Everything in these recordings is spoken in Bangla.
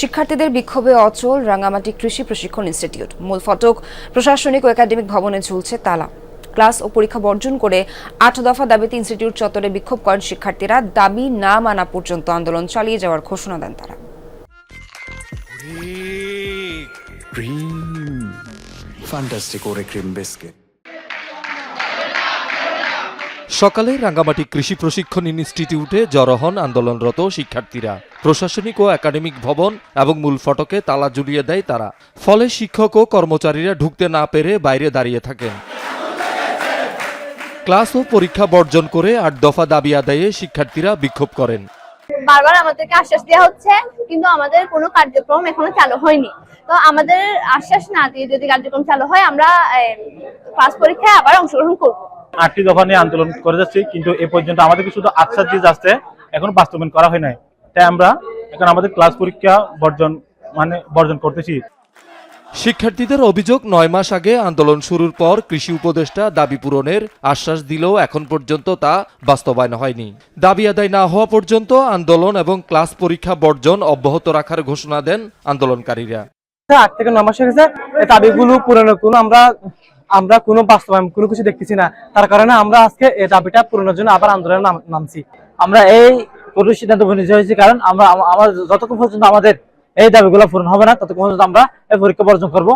শিক্ষার্থীদের বিক্ষোভে অচল রাঙামাটি কৃষি প্রশিক্ষণ ইনস্টিটিউট। মূল ফটক প্রশাসনিক ও একাডেমিক ভবনে ঝুলছে তালা। ক্লাস ও পরীক্ষা বর্জন করে আট দফা দাবিতে ইনস্টিটিউট চত্বরে বিক্ষোভ করেন শিক্ষার্থীরা। দাবি না মানা পর্যন্ত আন্দোলন চালিয়ে যাওয়ার ঘোষণা দেন তারা। ফ্যান্টাস্টিক ওরে ক্রিম বিস্কিট সকালে রাঙ্গামাটি কৃষি প্রশিক্ষণ ইনস্টিটিউটে জড়ো হন আন্দোলনরত শিক্ষার্থীরা। প্রশাসনিক ও একাডেমিক ভবন এবং মূল ফটকে তালা ঝুলিয়ে দেয় তারা। ফলে শিক্ষক ও কর্মচারীরা ঢুকতে না পেরে বাইরে দাঁড়িয়ে থাকেন। ক্লাস ও পরীক্ষা বর্জন করে আট দফা দাবি আদায়ে শিক্ষার্থীরা বিক্ষোভ করেন। বারবার আমাদেরকে আশ্বাস দেওয়া হচ্ছে, কিন্তু আমাদের কোনো কার্যক্রম এখনও চালু হয়নি। তো আমাদের আশ্বাস না দিয়ে যদি কার্যক্রম চালু হয়, আমরা ক্লাস পরীক্ষায় আবার অংশগ্রহণ করব। আটটি দফা নিয়ে আন্দোলন করে যাচ্ছি কিন্তু এ পর্যন্ত আমাদেরকে শুধু আশ্বাস দিয়ে যাচ্ছে এখন বাস্তবায়ন করা হয় নাই। তাই আমরা এখন আমাদের ক্লাস পরীক্ষা বর্জন মানে বর্জন করতেছি। শিক্ষার্থীদের অভিযোগ নয় মাস আগে আন্দোলন শুরুর পর কৃষি উপদেষ্টা দাবি পূরণের আশ্বাস দিলেও এখন পর্যন্ত তা বাস্তবায়ন হয়নি। দাবি আদায় না হওয়া পর্যন্ত আন্দোলন এবং ক্লাস পরীক্ষা বর্জন অব্যাহত রাখার ঘোষণা দেন আন্দোলনকারীরা। আট থেকে নয় মাস হয়ে গেছে দাবিগুলো পূরণের কোনো আমরা আমরা কোনো বাস্তবায়ন, কোনো কিছু দেখতেছি না। তার কারণে আমরা আজকে এই দাবিটা পূরণের জন্য আবার আন্দোলনে নামছি। আমরা এই কঠোর সিদ্ধান্ত উপনীত হয়েছি কারণ আমরা আমার যতক্ষণ পর্যন্ত আমাদের এই দাবিগুলো পূরণ হবে না, ততক্ষণ পর্যন্ত আমরা এই পরীক্ষা বর্জন করব।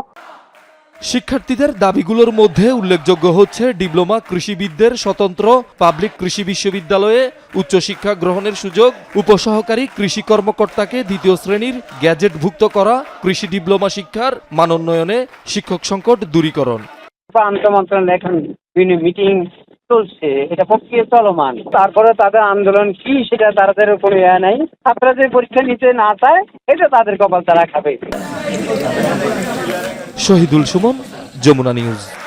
শিক্ষার্থীদের দাবিগুলোর মধ্যে উল্লেখযোগ্য হচ্ছে ডিপ্লোমা কৃষিবিদদের স্বতন্ত্র পাবলিক কৃষি বিশ্ববিদ্যালয়ে উচ্চশিক্ষা গ্রহণের সুযোগ, উপসহকারী কৃষি কর্মকর্তাকে দ্বিতীয় শ্রেণির গ্যাজেটভুক্ত করা, কৃষি ডিপ্লোমা শিক্ষার মানোন্নয়নে শিক্ষক সংকট দূরীকরণ। আন্ত মন্ত্রণালয় এখন বিভিন্ন মিটিং চলছে। এটা প্রক্রিয়া চলমান। তারপরে তাদের আন্দোলন কি সেটা তাদের কোনো ইয়া নাই। ছাত্ররা যে পরীক্ষা নিতে না চায়, এটা তাদের কপাল তারা খাবে। শহীদুল সুমন, যমুনা নিউজ।